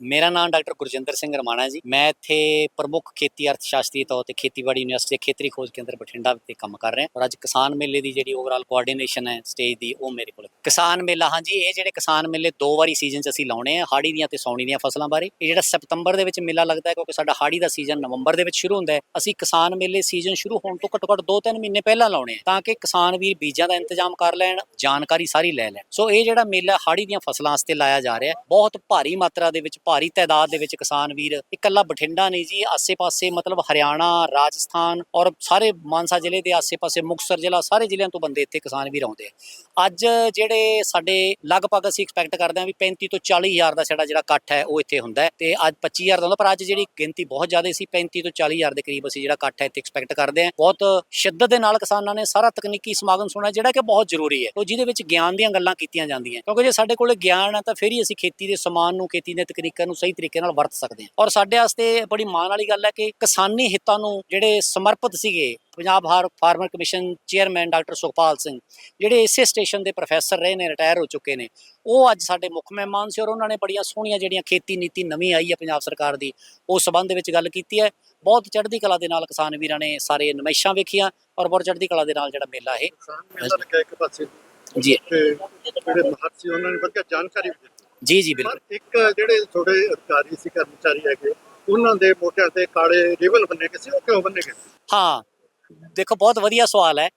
ਮੇਰਾ ਨਾਮ ਡਾਕਟਰ ਗੁਰਜਿੰਦਰ ਸਿੰਘ ਰਮਾਣਾ ਜੀ। ਮੈਂ ਇੱਥੇ ਪ੍ਰਮੁੱਖ ਖੇਤੀ ਅਰਥਸ਼ਾਸਤਰੀ ਤੌਰ ਤੇ ਖੇਤੀਬਾੜੀ ਯੂਨੀਵਰਸਿਟੀ ਖੇਤਰੀ ਖੋਜ ਕੇਂਦਰ ਬਠਿੰਡਾ ਤੇ ਕੰਮ ਕਰ ਰਿਹਾ। ਔਰ ਅੱਜ ਕਿਸਾਨ ਮੇਲੇ ਦੀ ਜਿਹੜੀ ਓਵਰਆਲ ਕੋਆਰਡੀਨੇਸ਼ਨ ਹੈ ਸਟੇਜ ਦੀ ਉਹ ਮੇਰੇ ਕੋਲ। ਕਿਸਾਨ ਮੇਲਾ, ਹਾਂਜੀ, ਇਹ ਜਿਹੜੇ ਕਿਸਾਨ ਮੇਲੇ ਦੋ ਵਾਰੀ ਸੀਜ਼ਨ 'ਚ ਅਸੀਂ ਲਾਉਣੇ ਆ ਹਾੜੀ ਦੀਆਂ ਤੇ ਸੌਣੀ ਦੀਆਂ ਫਸਲਾਂ ਬਾਰੇ। ਇਹ ਜਿਹੜਾ ਸਤੰਬਰ ਦੇ ਵਿੱਚ ਮੇਲਾ ਲੱਗਦਾ ਹੈ ਕਿਉਂਕਿ ਸਾਡਾ ਹਾੜੀ ਦਾ ਸੀਜ਼ਨ ਨਵੰਬਰ ਦੇ ਵਿੱਚ ਸ਼ੁਰੂ ਹੁੰਦਾ ਹੈ। ਅਸੀਂ ਕਿਸਾਨ ਮੇਲੇ ਸੀਜ਼ਨ ਸ਼ੁਰੂ ਹੋਣ ਤੋਂ ਘੱਟੋ ਘੱਟ 2-3 ਮਹੀਨੇ ਪਹਿਲਾਂ ਲਾਉਣੇ ਆ, ਤਾਂ ਕਿ ਕਿਸਾਨ ਵੀਰ ਬੀਜਾਂ ਦਾ ਇੰਤਜ਼ਾਮ ਕਰ ਲੈਣ, ਜਾਣਕਾਰੀ ਸਾਰੀ ਲੈ ਲੈਣ। ਸੋ ਇਹ ਜਿਹੜਾ ਮੇਲਾ ਹਾੜੀ ਦੀਆਂ ਫਸਲਾਂ ਵਾਸਤੇ ਲਾਇਆ ਜਾ ਰਿਹਾ ਹੈ, ਬਹੁਤ ਭਾਰੀ ਮਾਤਰਾ ਦੇ ਵਿੱਚ ਭਾਰੀ ਤਾਦਾਦ ਦੇ ਵਿੱਚ ਕਿਸਾਨ ਵੀਰ, ਇਕੱਲਾ ਬਠਿੰਡਾ ਨਹੀਂ ਜੀ, ਆਸੇ-ਪਾਸੇ ਮਤਲਬ ਹਰਿਆਣਾ, ਰਾਜਸਥਾਨ ਔਰ ਸਾਰੇ ਮਾਨਸਾ ਜ਼ਿਲ੍ਹੇ ਦੇ ਆਸੇ-ਪਾਸੇ ਮੁਕਤਸਰ ਜ਼ਿਲ੍ਹਾ, ਸਾਰੇ ਜ਼ਿਲ੍ਹਿਆਂ ਤੋਂ ਬੰਦੇ ਇੱਥੇ ਕਿਸਾਨ ਵੀਰ ਆਉਂਦੇ ਆ। ਅੱਜ ਜਿਹੜੇ ਸਾਡੇ ਲਗਭਗ ਅਸੀਂ ਐਕਸਪੈਕਟ ਕਰਦੇ ਹਾਂ ਵੀ 35 ਤੋਂ 40 ਹਜ਼ਾਰ ਦਾ ਸਾਡਾ ਜਿਹੜਾ ਇਕੱਠ ਹੈ, ਉਹ ਇੱਥੇ ਹੁੰਦਾ ਹੈ। ਤੇ ਅੱਜ 25 ਹਜ਼ਾਰ ਦਾ ਹੁੰਦਾ, ਪਰ ਅੱਜ ਜਿਹੜੀ ਗਿਣਤੀ ਬਹੁਤ ਜ਼ਿਆਦਾ ਸੀ 35 ਤੋਂ 40 ਹਜ਼ਾਰ ਦੇ ਕਰੀਬ ਅਸੀਂ ਜਿਹੜਾ ਇਕੱਠ ਹੈ ਇੱਥੇ ਐਕਸਪੈਕਟ ਕਰਦੇ ਹਾਂ। ਬਹੁਤ ਸ਼ਿੱਦਤ ਦੇ ਨਾਲ ਕਿਸਾਨਾਂ ਨੇ ਸਾਰਾ ਤਕਨੀਕੀ ਸਮਾਗਮ ਸੁਣਿਆ, ਜਿਹੜਾ ਕਿ ਬਹੁਤ ਜ਼ਰੂਰੀ ਹੈ। ਉਹ ਜਿਹਦੇ ਵਿੱਚ ਗਿਆਨ ਦੀਆਂ ਗੱਲਾਂ ਕੀਤੀਆਂ ਜਾਂਦੀਆਂ। ਕਿਉਂਕਿ ਜੇ ਸਾਡੇ ਕੋਲ ਗਿਆਨ ਹੈ, ਤਾਂ ਫਿਰ ਹੀ ਅਸੀਂ ਖੇਤੀ ਦੇ ਸਮਾਨ ਨੂੰ, ਖੇਤੀ ਦੇ ਤਕਨੀਕਾਂ ਨੂੰ ਸਹੀ ਤਰੀਕੇ ਨਾਲ ਵਰਤ ਸਕਦੇ ਹਾਂ। ਔਰ ਸਾਡੇ ਵਾਸਤੇ ਬੜੀ ਮਾਣ ਵਾਲੀ ਗੱਲ ਹੈ ਕਿ ਕਿਸਾਨੀ ਹਿੱਤਾਂ ਨੂੰ ਜਿਹੜੇ ਸਮਰਪਿਤ ਸੀਗੇ ਪੰਜਾਬ ਹਾਰ farmer commission chairman doctor Sukhpal Singh ਜਿਹੜੇ ਇਸੇ ਸਟੇਸ਼ਨ ਦੇ ਪ੍ਰੋਫੈਸਰ ਰਹੇ ਨੇ ਰਿਟਾਇਰ ਹੋ ਚੁੱਕੇ ਨੇ ਉਹ ਅੱਜ ਸਾਡੇ ਮੁੱਖ ਮਹਿਮਾਨ ਸੀ ਔਰ ਉਹਨਾਂ ਨੇ ਬੜੀਆਂ ਸੋਹਣੀਆਂ ਜਿਹੜੀਆਂ ਖੇਤੀ ਨੀਤੀ ਨਵੀਂ ਆਈ ਹੈ ਪੰਜਾਬ ਸਰਕਾਰ ਦੀ ਉਸ ਸਬੰਧ ਵਿੱਚ ਗੱਲ ਕੀਤੀ ਹੈ। ਬਹੁਤ ਚੜ੍ਹਦੀ ਕਲਾ ਦੇ ਨਾਲ ਕਿਸਾਨ ਵੀਰਾਂ ਨੇ ਸਾਰੇ ਨਮਾਇਸ਼ਾਂ ਵੇਖੀਆਂ ਔਰ ਬਹੁਤ ਚੜ੍ਹਦੀ ਕਲਾ ਦੇ ਨਾਲ ਜਿਹੜਾ ਮੇਲਾ ਇਹ ਜੀ। ਜਿਹੜੇ ਮਹਤ ਸੀ ਉਹਨਾਂ ਨੇ ਵਧੀਆ ਜਾਣਕਾਰੀ ਦਿੱਤੀ। ਜੀ ਜੀ ਬਿਲਕੁਲ। ਪਰ ਇੱਕ ਜਿਹੜੇ ਥੋੜੇ ਅਧਿਕਾਰੀ ਸੀ ਕਰਮਚਾਰੀ ਹੈਗੇ ਉਹਨਾਂ ਦੇ ਮੋਟਿਆਂ ਤੇ ਕਾਲੇ ਰਿਬਨ ਬੰਨੇ ਗਏ ਸੀ ਉਹ ਕਿਉਂ ਬੰਨੇ ਗਏ? ਹਾਂ ਦੇਖੋ ਬਹੁਤ ਵਧੀਆ ਸਵਾਲ ਹੈ।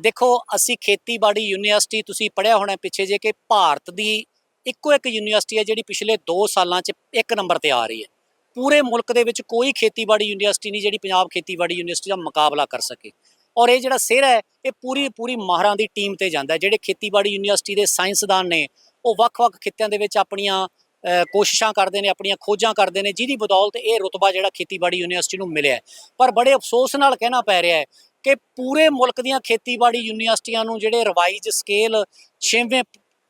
ਦੇਖੋ ਅਸੀਂ ਖੇਤੀਬਾੜੀ ਯੂਨੀਵਰਸਿਟੀ ਤੁਸੀਂ ਪੜ੍ਹਿਆ ਹੋਣਾ ਪਿੱਛੇ ਜੇ ਕਿ ਭਾਰਤ ਦੀ ਇੱਕੋ ਇੱਕ ਯੂਨੀਵਰਸਿਟੀ ਹੈ ਜਿਹੜੀ ਪਿਛਲੇ 2 ਸਾਲਾਂ 'ਚ ਇੱਕ ਨੰਬਰ ਤੇ ਆ ਰਹੀ ਹੈ। ਪੂਰੇ ਮੁਲਕ ਦੇ ਵਿੱਚ ਕੋਈ ਖੇਤੀਬਾੜੀ ਯੂਨੀਵਰਸਿਟੀ ਨਹੀਂ ਜਿਹੜੀ ਪੰਜਾਬ ਖੇਤੀਬਾੜੀ ਯੂਨੀਵਰਸਿਟੀ ਦਾ ਮੁਕਾਬਲਾ ਕਰ ਸਕੇ। ਔਰ ਇਹ ਜਿਹੜਾ ਸਿਰ ਹੈ ਇਹ ਪੂਰੀ ਪੂਰੀ ਮਾਹਰਾਂ ਦੀ ਟੀਮ ਤੇ ਜਾਂਦਾ ਜਿਹੜੇ ਖੇਤੀਬਾੜੀ ਯੂਨੀਵਰਸਿਟੀ ਦੇ ਸਾਇੰਸਦਾਨ ਨੇ ਉਹ ਵੱਖ-ਵੱਖ ਖਿੱਤਿਆਂ ਦੇ ਵਿੱਚ ਆਪਣੀਆਂ ਕੋਸ਼ਿਸ਼ਾਂ ਕਰਦੇ ਨੇ, ਆਪਣੀਆਂ ਖੋਜਾਂ ਕਰਦੇ ਨੇ, ਜਿਹਦੀ ਬਦੌਲਤ ਇਹ ਰੁਤਬਾ ਜਿਹੜਾ ਖੇਤੀਬਾੜੀ ਯੂਨੀਵਰਸਿਟੀ ਨੂੰ ਮਿਲਿਆ ਪਰ ਬੜੇ ਅਫਸੋਸ ਨਾਲ ਕਹਿਣਾ ਪੈ ਰਿਹਾ ਹੈ ਕਿ ਪੂਰੇ ਮੁਲਕ ਦੀਆਂ ਖੇਤੀਬਾੜੀ ਯੂਨੀਵਰਸਿਟੀਆਂ ਨੂੰ ਜਿਹੜੇ ਰਿਵਾਈਜ਼ ਸਕੇਲ 6ਵੇਂ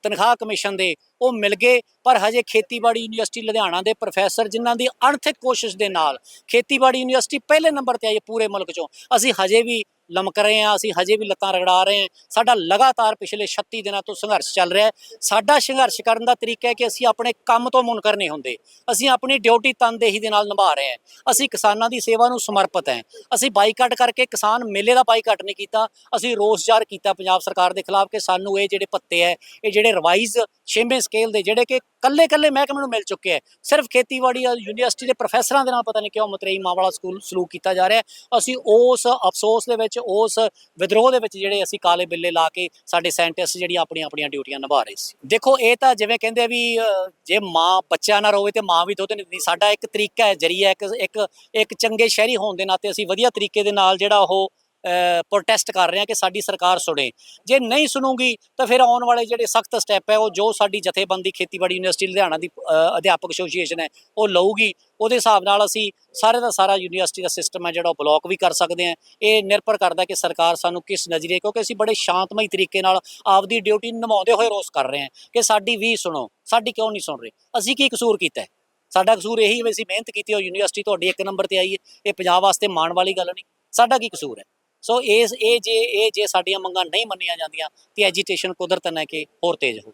ਤਨਖਾਹ ਕਮਿਸ਼ਨ ਦੇ ਉਹ ਮਿਲ ਗਏ, ਪਰ ਹਜੇ ਖੇਤੀਬਾੜੀ ਯੂਨੀਵਰਸਿਟੀ ਲੁਧਿਆਣਾ ਦੇ ਪ੍ਰੋਫੈਸਰ ਜਿਨ੍ਹਾਂ ਦੀ ਅਣਥਿਕ ਕੋਸ਼ਿਸ਼ ਦੇ ਨਾਲ ਖੇਤੀਬਾੜੀ ਯੂਨੀਵਰਸਿਟੀ ਪਹਿਲੇ ਨੰਬਰ ਤੇ ਆਈ ਹੈ ਪੂਰੇ ਮੁਲਕ ਚੋਂ। ਅਸੀਂ ਹਜੇ ਵੀ ਲਮਕ ਰਹੇ ਹਾਂ, ਅਸੀਂ ਹਜੇ ਵੀ ਲੱਤਾਂ ਰਗੜਾ ਰਹੇ ਹਾਂ। ਸਾਡਾ ਲਗਾਤਾਰ ਪਿਛਲੇ 36 ਦਿਨਾਂ ਤੋਂ ਸੰਘਰਸ਼ ਚੱਲ ਰਿਹਾ ਹੈ। ਸਾਡਾ ਸੰਘਰਸ਼ ਕਰਨ ਦਾ ਤਰੀਕਾ ਹੈ ਕਿ ਅਸੀਂ ਆਪਣੇ ਕੰਮ ਤੋਂ ਮੁਨਕਰ ਨਹੀਂ ਹੁੰਦੇ। ਅਸੀਂ ਆਪਣੀ ਡਿਊਟੀ ਤਨਦੇਹੀ ਦੇ ਨਾਲ ਨਿਭਾ ਰਹੇ ਹਾਂ। ਅਸੀਂ ਕਿਸਾਨਾਂ ਦੀ ਸੇਵਾ ਨੂੰ ਸਮਰਪਿਤ ਹਾਂ। ਅਸੀਂ ਬਾਈਕਾਟ ਕਰਕੇ ਕਿਸਾਨ ਮੇਲੇ ਦਾ ਬਾਈਕਾਟ ਨਹੀਂ ਕੀਤਾ। ਅਸੀਂ ਰੋਸ ਜ਼ਾਹਰ ਕੀਤਾ ਪੰਜਾਬ ਸਰਕਾਰ ਦੇ ਖਿਲਾਫ ਕਿ ਸਾਨੂੰ ਇਹ ਜਿਹੜੇ ਪੱਤੇ ਹੈ, ਇਹ ਜਿਹੜੇ ਰਿਵਾਈਜ਼ ਛੇਵੇਂ ਸਕੇਲ ਦੇ ਜਿਹੜੇ ਕਿ ਕੱਲੇ ਕੱਲੇ ਮਹਿਕਮੇ ਨੂੰ ਮਿਲ ਚੁੱਕੇ ਹੈ ਸਿਰਫ ਖੇਤੀਬਾੜੀ ਯੂਨੀਵਰਸਿਟੀ ਦੇ ਪ੍ਰੋਫੈਸਰਾਂ ਦੇ ਨਾਲ ਪਤਾ ਨਹੀਂ ਕਿਉਂ ਮਤਰੇਈ ਮਾਂ ਵਾਲਾ ਸਕੂਲ ਸਲੂਕ ਕੀਤਾ ਜਾ ਰਿਹਾ। ਅਸੀਂ ਉਸ ਅਫਸੋਸ ਦੇ ਵਿੱਚ, ਉਸ ਵਿਦਰੋਹ ਦੇ ਵਿੱਚ ਜਿਹੜੇ ਅਸੀਂ ਕਾਲੇ ਬਿੱਲੇ ਲਾ ਕੇ ਸਾਡੇ ਸਾਇੰਟਿਸਟ ਜਿਹੜੀਆਂ ਆਪਣੀਆਂ ਆਪਣੀਆਂ ਡਿਊਟੀਆਂ ਨਿਭਾ ਰਹੇ ਸੀ। ਦੇਖੋ, ਇਹ ਤਾਂ ਜਿਵੇਂ ਕਹਿੰਦੇ ਵੀ ਜੇ ਮਾਂ ਬੱਚਾ ਨਾ ਰੋਵੇ ਤੇ ਮਾਂ ਵੀ ਦੁੱਧ ਨਹੀਂ ਸਾਡਾ ਇੱਕ ਤਰੀਕਾ ਹੈ, ਜਰੀਆ ਇੱਕ ਇੱਕ ਚੰਗੇ ਸ਼ਹਿਰੀ ਹੋਣ ਦੇ ਨਾਤੇ ਅਸੀਂ ਵਧੀਆ ਤਰੀਕੇ ਦੇ ਨਾਲ ਜਿਹੜਾ ਉਹ ਪ੍ਰੋਟੈਸਟ ਕਰ ਰਹੇ ਹਾਂ ਕਿ ਸਾਡੀ ਸਰਕਾਰ ਸੁਣੇ। ਜੇ ਨਹੀਂ ਸੁਣੂਗੀ, ਤਾਂ ਫਿਰ ਆਉਣ ਵਾਲੇ ਜਿਹੜੇ ਸਖਤ ਸਟੈਪ ਹੈ, ਉਹ ਜੋ ਸਾਡੀ ਜਥੇਬੰਦੀ ਖੇਤੀਬਾੜੀ ਯੂਨੀਵਰਸਿਟੀ ਲੁਧਿਆਣਾ ਦੀ ਅਧਿਆਪਕ ਐਸੋਸੀਏਸ਼ਨ ਹੈ, ਉਹ ਲਊਗੀ। ਉਹਦੇ ਹਿਸਾਬ ਨਾਲ ਅਸੀਂ ਸਾਰੇ ਦਾ ਸਾਰਾ ਯੂਨੀਵਰਸਿਟੀ ਦਾ ਸਿਸਟਮ ਹੈ, ਜਿਹੜਾ ਉਹ ਬਲੌਕ ਵੀ ਕਰ ਸਕਦੇ ਹਾਂ। ਇਹ ਨਿਰਭਰ ਕਰਦਾ ਕਿ ਸਰਕਾਰ ਸਾਨੂੰ ਕਿਸ ਨਜ਼ਰੀਏ, ਕਿਉਂਕਿ ਅਸੀਂ ਬੜੇ ਸ਼ਾਂਤਮਈ ਤਰੀਕੇ ਨਾਲ ਆਪਦੀ ਡਿਊਟੀ ਨਿਭਾਉਂਦੇ ਹੋਏ ਰੋਸ ਕਰ ਰਹੇ ਹਾਂ ਕਿ ਸਾਡੀ ਵੀ ਸੁਣੋ, ਸਾਡੀ ਕਿਉਂ ਨਹੀਂ ਸੁਣ ਰਹੇ? ਅਸੀਂ ਕੀ ਕਸੂਰ ਕੀਤਾ ਸਾਡਾ ਕਸੂਰ ਇਹੀ ਹੈ ਵੀ ਅਸੀਂ ਮਿਹਨਤ ਕੀਤੀ ਉਹ ਯੂਨੀਵਰਸਿਟੀ ਤੁਹਾਡੀ ਇੱਕ ਨੰਬਰ ਤੇ ਆਈ ਹੈ। ਇਹ ਪੰਜਾਬ ਵਾਸਤੇ ਮਾਣ ਵਾਲੀ ਗੱਲ ਨਹੀਂ। ਸਾਡਾ ਕੀ ਕਸੂਰ ਹੈ? ਸੋ ਇਸ ਇਹ ਜੇ ਇਹ ਜੇ ਸਾਡੀਆਂ ਮੰਗਾਂ ਨਹੀਂ ਮੰਨੀਆਂ ਜਾਂਦੀਆਂ, ਤੇ ਐਜੀਟੇਸ਼ਨ ਕੁਦਰਤਨ ਹੈ ਕਿ? ਹੋਰ ਤੇਜ਼ ਹੋਊ।